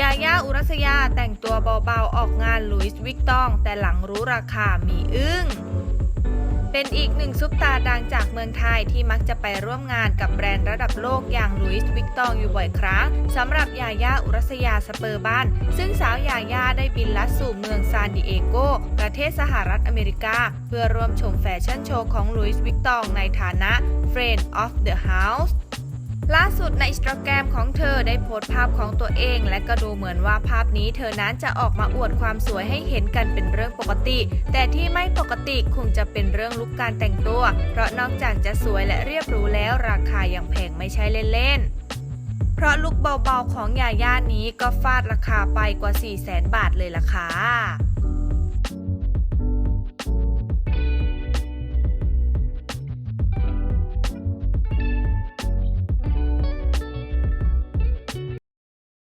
ยาย่าอุรัสยาแต่งตัวเบาๆ ออกงานลุยส์วิกตอง แต่หลังรู้ราคามีอึ้ง เป็นอีกหนึ่งซุปตาดังจากเมืองไทยที่มักจะไปร่วมงานกับแบรนด์ระดับโลกอย่างลุยส์วิกตองอยู่บ่อยครั้งสำหรับยาย่าอุรัสยาสเปอร์บันซึ่งสาวยาย่าได้บินลัดสู่เมืองซานดิเอโก ประเทศสหรัฐอเมริกา เพื่อร่วมชมแฟชั่นโชว์ของลุยส์วิกตองในฐานะ Friend of the House ดในอินสตาแกรมของเธอได้โพสต์ภาพของตัวเอง และก็ดูเหมือนว่าภาพนี้เธอนั้นจะออกมาอวดความสวยให้เห็นกันเป็นเรื่องปกติ แต่ที่ไม่ปกติคงจะเป็นเรื่องลุคการแต่งตัว เพราะนอกจากจะสวยและเรียบรู้แล้วราคายังแพงไม่ใช่เล่นๆเพราะลุคเบาๆของยาย่านี้ก็ฟาดราคาไปกว่า 4 0 0 0 0 0 บาทเลยล่ะค่ะ